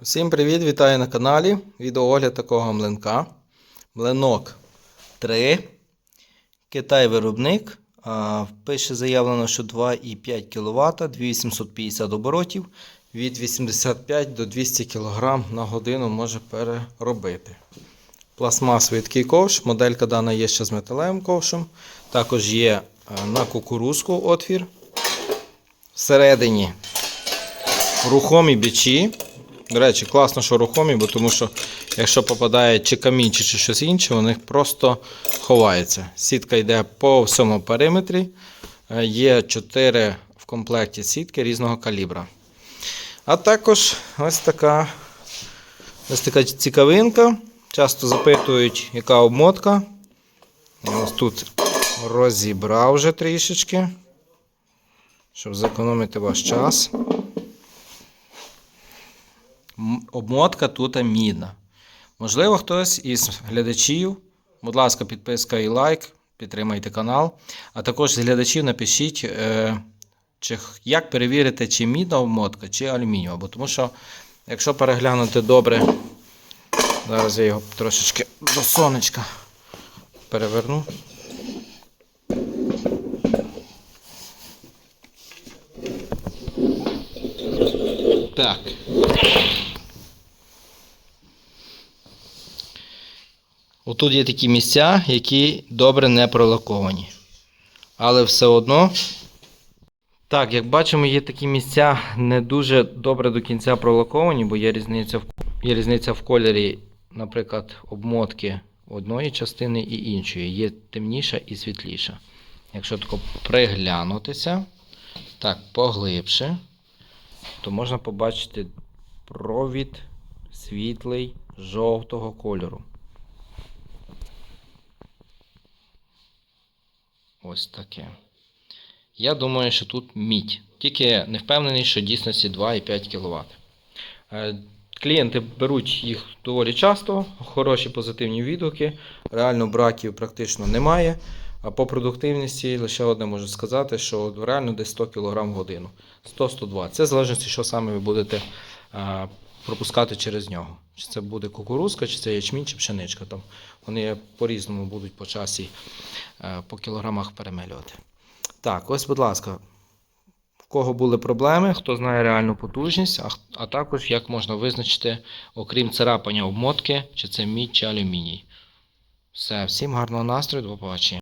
Всім привіт, вітаю на каналі. Відеоогляд такого млинка. Млинок 3. Китай виробник. Пише заявлено, що 2,5 кВт, 2850 оборотів. Від 85 до 200 кг на годину може переробити. Пластмасовий такий ковш. Моделька дана є ще з металевим ковшем. Також є е, на кукурузку отвір. Всередині рухомі бичі. До речі, класно, що рухомі, бо тому що якщо попадає чи камінь, чи щось інше, у них просто ховається. Сітка йде по всьому периметрі. Е, Є 4 в комплекті сітки різного калібра. А також ось така, ось така цікавинка. Часто запитують, яка обмотка. Ось тут розібрав вже трішечки, щоб зекономити ваш час. Обмотка тут мідна. Можливо, хтось із глядачів, будь ласка, підписка і лайк, підтримайте канал. А також з глядачів напишіть, е, чи, як перевірити, чи мідна обмотка, чи алюмінієва. Тому що, якщо переглянути добре, зараз я його трошечки до сонечка переверну. Так. Отут є такі місця, які добре не пролаковані. Але все одно. Так, як бачимо, є такі місця не дуже добре до кінця пролаковані, бо є різниця в, є різниця в кольорі, наприклад, обмотки одної частини і іншої. Є темніша і світліша. Якщо тако приглянутися, так, поглибше, то можна побачити провід світлий жовтого кольору. Ось таке. Я думаю, що тут мідь. Тільки не впевнений, що дійсності 2,5 кВт. Е, Клієнти беруть їх доволі часто, хороші позитивні відгуки. Реально браків практично немає. А по продуктивності лише одне можу сказати, що реально десь 100 кг в годину. 100-120. Це в залежності, що саме ви будете е, пропускати через нього. Чи це буде кукурузка, чи це ячмінь, чи пшеничка. Там вони по-різному будуть по часі е, по кілограмах перемелювати. Так, ось, будь ласка, в кого були проблеми, хто знає реальну потужність, а, а також як можна визначити, окрім царапання обмотки, чи це мідь чи алюміній. Все, всім гарного настрою, до побачення.